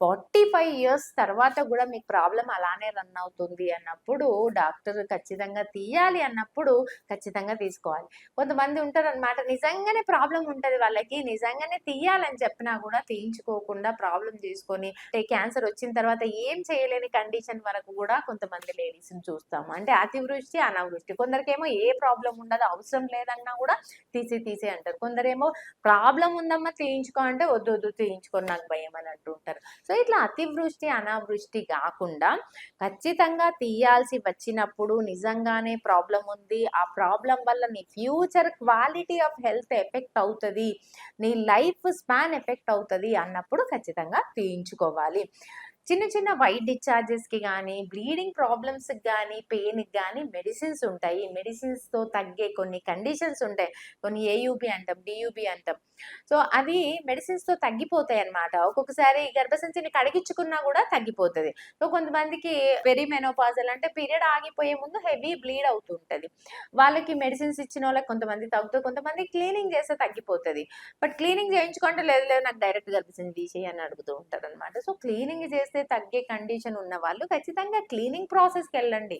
Forty five years తర్వాత కూడా మీకు ప్రాబ్లం అలానే రన్ అవుతుంది అన్నప్పుడు డాక్టర్ ఖచ్చితంగా తీయాలి అన్నప్పుడు ఖచ్చితంగా తీసుకోవాలి. కొంతమంది ఉంటారు అనమాట నిజంగానే ప్రాబ్లం ఉంటుంది వాళ్ళకి నిజంగానే తీయాలని చెప్పినా కూడా తీయించుకోకుండా ప్రాబ్లం తీసుకొని క్యాన్సర్ వచ్చిన తర్వాత ఏం చేయలేని కండిషన్ వరకు కూడా కొంతమంది లేడీస్ని చూస్తాము. అంటే అతివృష్టి అనావృష్టి. కొందరికేమో ఏ ప్రాబ్లం ఉండదు అవసరం లేదన్నా కూడా తీసి తీసి అంటారు. కొందరేమో ప్రాబ్లం ఉందమ్మా తీయించుకో అంటే వద్దు వద్దు తీయించుకొని నాకు భయం అని అంటుంటారు సో ఇట్లా అతివృష్టి అనావృష్టి కాకుండా ఖచ్చితంగా తీయాల్సి వచ్చినప్పుడు నిజంగానే ప్రాబ్లం ఉంది. ఆ ప్రాబ్లం వల్ల నీ future quality of health effect అవుతుంది. నీ లైఫ్ స్పాన్ ఎఫెక్ట్ అవుతుంది అన్నప్పుడు ఖచ్చితంగా తీయించుకోవాలి. చిన్న చిన్న వైట్ డిశ్చార్జెస్కి కానీ బ్లీడింగ్ ప్రాబ్లమ్స్కి కానీ పెయిన్కి కానీ మెడిసిన్స్ ఉంటాయి. మెడిసిన్స్తో తగ్గే కొన్ని కండిషన్స్ ఉంటాయి. కొన్ని ఏయూబి అంటాం డియూబి అంటాం. సో అవి మెడిసిన్స్తో తగ్గిపోతాయి అన్నమాట. ఒక్కొక్కసారి గర్భసంచిని కడిగించుకున్నా కూడా తగ్గిపోతుంది. సో కొంతమందికి వెరీ మెనోపాజల్ అంటే పీరియడ్ ఆగిపోయే ముందు హెవీ బ్లీడ్ అవుతుంటుంది. వాళ్ళకి మెడిసిన్స్ ఇచ్చిన వాళ్ళకి కొంతమంది తగ్గుతుంది కొంతమంది క్లీనింగ్ చేస్తే తగ్గిపోతుంది. బట్ క్లీనింగ్ చేయించుకుంటే లేదు లేదు నాకు డైరెక్ట్ గర్భసంచి తీసేయని అని అడుగుతూ ఉంటారు అనమాట సో క్లీనింగ్ చేస్తే చేస్తే తగ్గే కండిషన్ ఉన్న వాళ్ళు ఖచ్చితంగా క్లీనింగ్ ప్రాసెస్కి వెళ్ళండి.